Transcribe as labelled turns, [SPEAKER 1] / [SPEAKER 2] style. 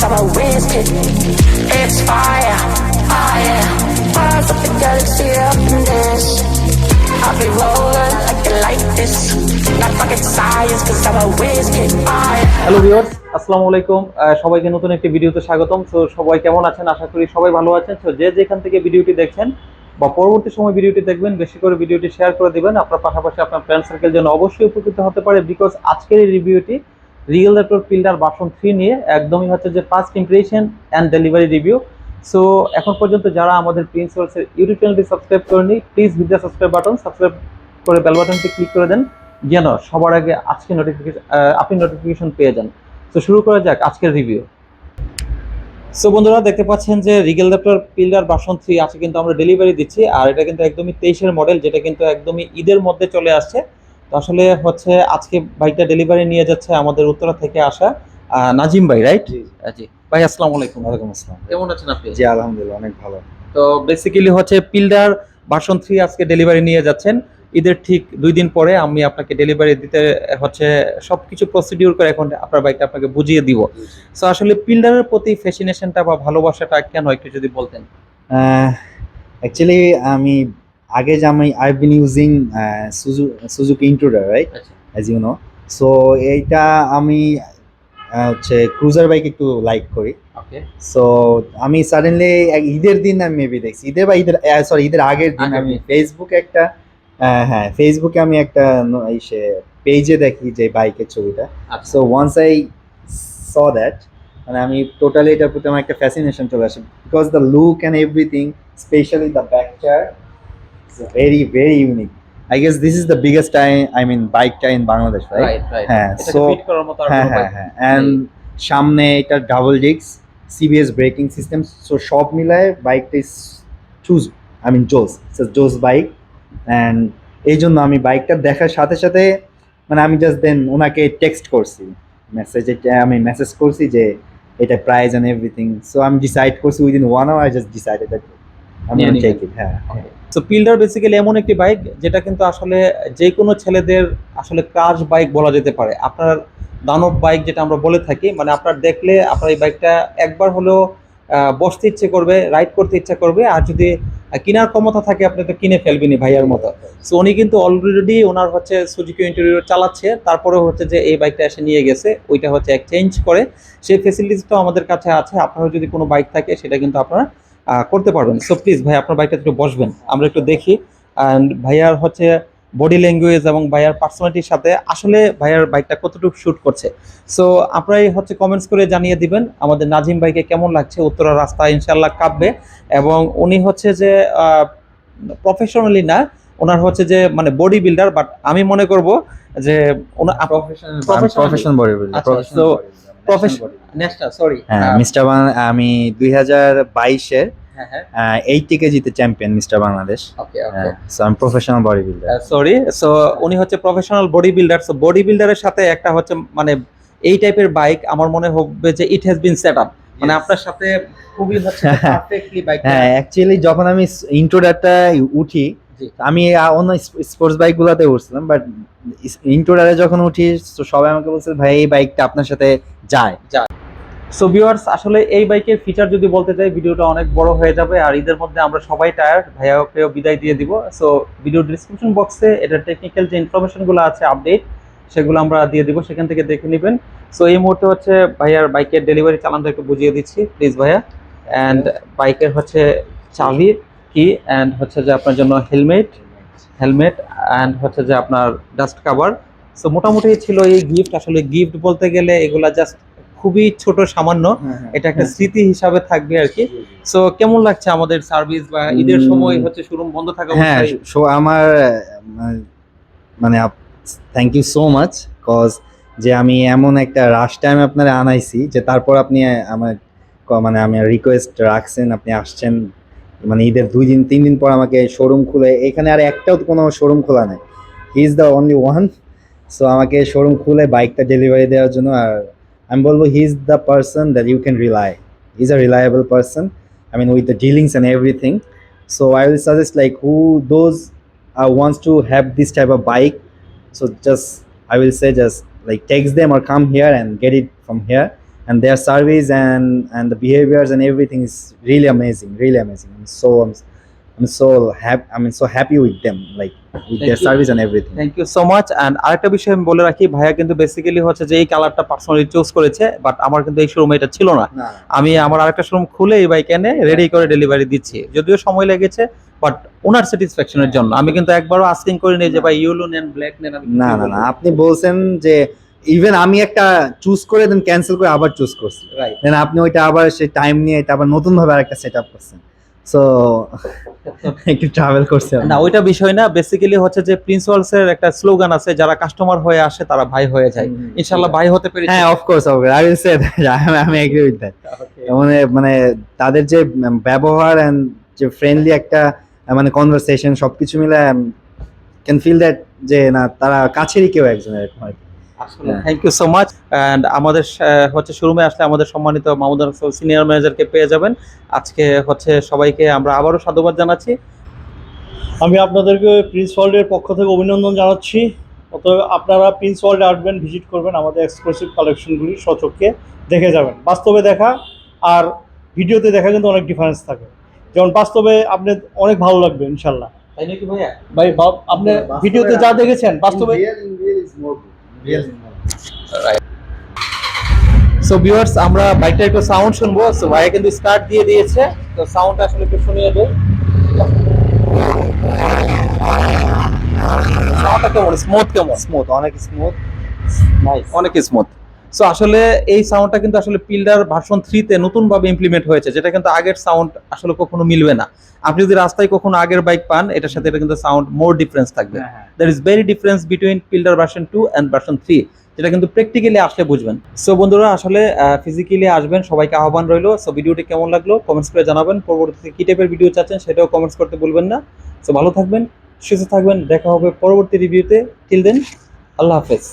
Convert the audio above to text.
[SPEAKER 1] I'm a whiz kid. It's fire, fire. Fire from the galaxy up in this. I'll be rolling like you like this. Not rocket science, cause I'm a kid. Fire.
[SPEAKER 2] Hello viewers আসসালামু আলাইকুম সবাইকে নতুন একটি ভিডিওতে স্বাগতম তো সবাই কেমন আছেন আশা করি সবাই ভালো আছেন তো যে যেখান থেকে ভিডিওটি দেখছেন বা পরবর্তী সময় ভিডিওটি দেখবেন বেশি করে ভিডিওটি শেয়ার করে দিবেন আপনার পাশাপাশি আপনার ফ্রেন্ড সার্কেল যেন অবশ্যই উপকৃত হতে পারে বিকজ আজকের এই রিভিউটি রিয়েল ল্যাপটপ পিল্ডার ভার্সন থ্রি নিয়ে একদমই হচ্ছে যে first impression and delivery review so এখন পর্যন্ত যারা আমাদের প্রিন্সিপালসের ইউটিউব চ্যানেলটি সাবস্ক্রাইব করেনি please the subscribe button subscribe করে বেল বাটনটি ক্লিক করে দেন, যেন সবার আগে আজকে নোটিফিকেশন আপনি নোটিফিকেশন পেয়ে যান। তো শুরু করা যাক আজকের রিভিউ সো বন্ধুরা, দেখতে পাচ্ছেন যে রিগেল ল্যাপটপ পিল্ডার বাসন থ্রি আছে কিন্তু আমরা ডেলিভারি দিচ্ছি, আর এটা কিন্তু একদমই তেইশের মডেল যেটা কিন্তু একদমই ঈদের মধ্যে চলে আসছে। তো আসলে হচ্ছে আজকে বাইকটা ডেলিভারি নিয়ে যাচ্ছে আমাদের উত্তরা থেকে আসা নাজিম ভাই রাইট
[SPEAKER 3] জি।
[SPEAKER 2] জি। ভাই আসসালামু আলাইকুম।
[SPEAKER 3] ওয়ালাইকুম আসসালাম।
[SPEAKER 2] কেমন আছেন আপনি?
[SPEAKER 3] জি আলহামদুলিল্লাহ অনেক ভালো।
[SPEAKER 2] তো বেসিক্যালি হচ্ছে পিল্ডার ভার্সন থ্রি আজকে ডেলিভারি নিয়ে যাচ্ছেন। ঈদের ঠিক দুই দিন পরে আমি আপনাকে ডেলিভারি দিতে হচ্ছে সবকিছু প্রসিডিউর করে এখন আপনার বাইকটা আপনাকে বুঝিয়ে দিব। সো আসলে পিল্ডারের প্রতি ফ্যাসিনেশনটা বা ভালোবাসাটা কেন একটু যদি বলতেন?
[SPEAKER 3] অ্যাকচুয়ালি আমি আগে যে আমি I been using Suzuki Intruder right as you know so এইটা আমি হচ্ছে ক্রুজার বাইক একটু লাইক করি। সো আমি সাডেনলি ঈদের দিন আমি মেবি দেখছি। ঈদের বা ঈদের সরি ঈদের আগের দিন আমি। ফেসবুকে একটা হ্যাঁ ফেসবুকে আমি একটা ইসে পেজে দেখি যে বাইকের ছবিটা। So once I saw that মানে আমি টোটালি এটার প্রতি আমার একটা ফ্যাসিনেশন চলে আসে। Because the look and everything specially the back চার very very unique I guess this is the biggest I I mean বাইকটা in Bangladesh right
[SPEAKER 2] right right
[SPEAKER 3] হ্যাঁ
[SPEAKER 2] আর
[SPEAKER 3] হ্যাঁ হ্যাঁ
[SPEAKER 2] bike
[SPEAKER 3] হ্যাঁ অ্যান্ড সামনে এটা ডাবল ডিক্স সিবিএস ব্রেকিং সিস্টেম সো সব মিলায় বাইকটা ইজ চুজ আই মিন জোস জোস বাইক অ্যান্ড এই জন্য আমি বাইকটা দেখার সাথে সাথে মানে আমি জাস্ট দেন ওনাকে টেক্সট করছি মেসেজে আমি মেসেজ করছি যে এটা প্রাইস অ্যান্ড এভরিথিং সো আমি ডিসাইড করছি within one hour just decided that আমি। টেক ইট হ্যাঁ
[SPEAKER 2] তো পিল্ডার বেসিক্যালি এমন একটি বাইক যেটা কিন্তু আসলে যে কোনো ছেলেদের আসলে ক্রাশ বাইক বলা যেতে পারে। আপনার দানব বাইক যেটা আমরা বলে থাকি মানে আপনার দেখলে আপনার এই বাইকটা একবার হলেও বসতে ইচ্ছে করবে রাইড করতে ইচ্ছা করবে, আর যদি কেনার ক্ষমতা থাকে আপনি তো কিনে ফেলবেনি ভাইয়ার মতো। সো উনি কিন্তু অলরেডি ওনার হচ্ছে সুজুকি ইন্টেরিয়র চালাচ্ছে, তারপরে হচ্ছে যে এই বাইকটা এসে নিয়ে গেছে, ওইটা হচ্ছে এক্সচেঞ্জ করে। সেই ফেসিলিটিসটাও আমাদের কাছে আছে, আপনারও যদি কোনো বাইক থাকে, সেটা কিন্তু আপনারা করতে পারবেন। সো প্লিজ ভাই, আপনার বাইকটা একটু বসবেন। আমরা একটু দেখি। অ্যান্ড ভাইয়ার হচ্ছে বডি ল্যাঙ্গুয়েজ এবং ভাইয়ার পার্সোনালিটির সাথে আসলে ভাইয়ার বাইকটা কতটুকু শ্যুট করছে। সো আপনারাই হচ্ছে কমেন্টস করে জানিয়ে দিবেন, আমাদের নাজিম ভাইকে কেমন লাগছে, উত্তরা রাস্তা ইনশাল্লাহ কাঁপবে এবং উনি হচ্ছে যে প্রফেশনালি না ওনার হচ্ছে যে মানে বডি বিল্ডার বাট আমি মনে করব যে ওনার
[SPEAKER 3] professional body builder
[SPEAKER 2] sorry
[SPEAKER 3] mister আমি দুই হাজার বাইশের এইটটি কেজিতে চ্যাম্পিয়ন মিস্টার বাংলাদেশ সো আমি professional body builder
[SPEAKER 2] sorry so উনি হচ্ছে professional body builder so body বিল্ডারের সাথে একটা হচ্ছে মানে এই টাইপের বাইক আমার মনে হবে যে it has been set up মানে আপনার সাথে খুবই হচ্ছে পারফেক্টলি বাইক
[SPEAKER 3] হ্যাঁ অ্যাকচুয়ালি যখন আমি ইন্ট্রোডারটা উঠি। আমি অন্য স্পোর্টস বাইক গুলাতে উঠছিলাম বাট ইন্ট্রোডারে যখন উঠি, তো সবাই আমাকে বলছে ভাই, এই বাইকটা আপনার সাথে যায়। যায়।
[SPEAKER 2] সো ভিউয়ার্স আসলে এই বাইকের ফিচার যদি বলতে চাই, ভিডিওটা অনেক বড় হয়ে যাবে, আর ঈদের মধ্যে আমরা সবাই টায়ার্ড ভাইয়াকেও বিদায় দিয়ে দিব। সো ভিডিও ডিসক্রিপশন বক্সে এটা টেকনিক্যাল যে ইনফরমেশনগুলো আছে আপডেট সেগুলো আমরা দিয়ে দিব, সেখান থেকে দেখে নেবেন। সো এই মুহূর্তে হচ্ছে ভাইয়ার বাইকের ডেলিভারি চালানটা একটু বুঝিয়ে দিচ্ছি প্লিজ ভাইয়া। অ্যান্ড বাইকের হচ্ছে চাবি। কি অ্যান্ড হচ্ছে যে আপনার জন্য হেলমেট হেলমেট অ্যান্ড হচ্ছে যে আপনার ডাস্ট কাভার সো মোটামুটি ছিল এই গিফট আসলে গিফট বলতে গেলে এগুলা জাস্ট খুবই ছোট সামান্য। এটা একটা স্মৃতি হিসাবে থাকবে আর কি। সো কেমন লাগছে আমাদের সার্ভিস বা ঈদের সময় হচ্ছে শোরুম বন্ধ থাকা
[SPEAKER 3] হ্যাঁ সো আমার মানে thank you so much cause যে আমি এমন একটা রাশ টাইম আপনারা আনাইছি যে তারপর আপনি আমার মানে আমি রিকোয়েস্ট রাখছেন আপনি আসছেন মানে ঈদের দুই দিন তিন দিন পর আমাকে শোরুম খুলে এখানে আর একটাও কোনো শোরুম খোলা নেই he is the only one so আমাকে শোরুম খুলে বাইকটা ডেলিভারি দেওয়ার জন্য আর আমি বলব he is the person that you can rely he is a reliable person I mean, with the dealings and everything. So I will suggest like who those uh, wants to have this type of bike. So just I will say just like text them or come here and get it from here. And their service and and the behaviors and everything is really amazing, really amazing. I'm so I'm, I'm so happy. I mean, so happy with them, like with
[SPEAKER 2] Thank
[SPEAKER 3] their
[SPEAKER 2] you.
[SPEAKER 3] service and everything.
[SPEAKER 2] Thank you so much and আরেকটা বিষয় আমি বলে রাখি ভাইয়া কিন্তু basically হচ্ছে যে এই কালারটা পার্সোনালি চুজ করেছে বাট আমার কিন্তু এই শোরুমে এটা ছিল না আমি আমার আরেকটা শোরুম খুলে এই বাইক এনে রেডি করে ডেলিভারি দিচ্ছি যদিও সময় লেগেছে বাট ওনার স্যাটিসফ্যাকশনের জন্য আমি কিন্তু একবারও আস্কিং করিনি যে ভাই ইউলো নেন ব্ল্যাক নেন
[SPEAKER 3] না না না আপনি বলছেন যে ইভেন আমি একটা চুজ করে দেন ক্যান্সেল করে আবার চুজ করছি।
[SPEAKER 2] রাইট
[SPEAKER 3] দেন আপনি ওইটা আবার সেই টাইম নিয়ে এটা আবার নতুন ভাবে আরেকটা সেট আপ করছেন। সো একটু ট্রাভেল করছে
[SPEAKER 2] না ওইটা বিষয় না বেসিক্যালি হচ্ছে যে প্রিন্সিপালস এর একটা স্লোগান আছে যারা কাস্টমার হয়ে আসে তারা ভাই হয়ে যায়। ইনশাল্লাহ ভাই হতে পেরেছি।
[SPEAKER 3] হ্যাঁ of course I will say আমি এগ্রি উইথ দ্যাট মানে মানে তাদের যে ব্যবহার এন্ড যে ফ্রেন্ডলি একটা মানে কনভারসেশন সবকিছু মিলে ক্যান ফিল দ্যাট যে না তারা কাছেরই কেউ একজন এরকম আর কি।
[SPEAKER 2] আসলে। Thank you so much and আমাদের হচ্ছে শোরুমে আসলে আমাদের সম্মানিত মামুদ সিনিয়র ম্যানেজারকে পেয়ে যাবেন। আজকে হচ্ছে সবাইকে আমরা আবারও সাধুবাদ জানাচ্ছি।
[SPEAKER 4] আমি আপনাদেরকে প্রিন্স ওয়ার্ল্ডের পক্ষ থেকে অভিনন্দন জানাচ্ছি। অতএব আপনারা প্রিন্স ওয়ার্ল্ডে আসবেন ভিজিট করবেন আমাদের এক্সক্লুসিভ কালেকশনগুলি সচক্ষে দেখে যাবেন। বাস্তবে দেখা আর ভিডিওতে দেখা কিন্তু অনেক ডিফারেন্স থাকে। যেমন বাস্তবে আপনি অনেক ভালো লাগবে ইনশাল্লাহ।
[SPEAKER 2] তাই নাকি ভাইয়া?
[SPEAKER 4] ভাই আপনি ভিডিওতে যা দেখেছেন বাস্তবে
[SPEAKER 2] সো ভিউয়ার্স আমরা বাইকটা একটু সাউন্ড শুনব। সো ভাইয়া কিন্তু স্টার্ট দিয়ে দিয়েছে। তো সাউন্ড আসলে একটু শুনিয়ে দেব সাউন্ডটা কেমন? স্মুথ কেমন?
[SPEAKER 3] স্মুথ অনেক স্মুথ নাইস
[SPEAKER 2] অনেক স্মুথ সো আসলে এই সাউন্ডটা কিন্তু আসলে পিল্ডার ভার্সন থ্রিতে নতুন ভাবে ইমপ্লিমেন্ট হয়েছে যেটা কিন্তু আগের সাউন্ড আসলে কখনো মিলবে না। আপনি যদি রাস্তায় কখনো আগের বাইক পান এটার সাথে এটা কিন্তু সাউন্ড মোর ডিফারেন্স থাকবে। There is very difference between পিল্ডার version two and version three যেটা কিন্তু প্র্যাকটিক্যালি আসলে বুঝবেন। সো বন্ধুরা আসলে ফিজিক্যালি আসবেন সবাইকে আহ্বান রইল। সো ভিডিওটি কেমন লাগল কমেন্টস করে জানাবেন। পরবর্তীতে কি টাইপের ভিডিও চাচ্ছেন সেটাও কমেন্টস করতে ভুলবেন না। সো ভালো থাকবেন সুস্থ থাকবেন দেখা হবে পরবর্তী রিভিউতে টিল দেন আল্লাহ হাফেজ।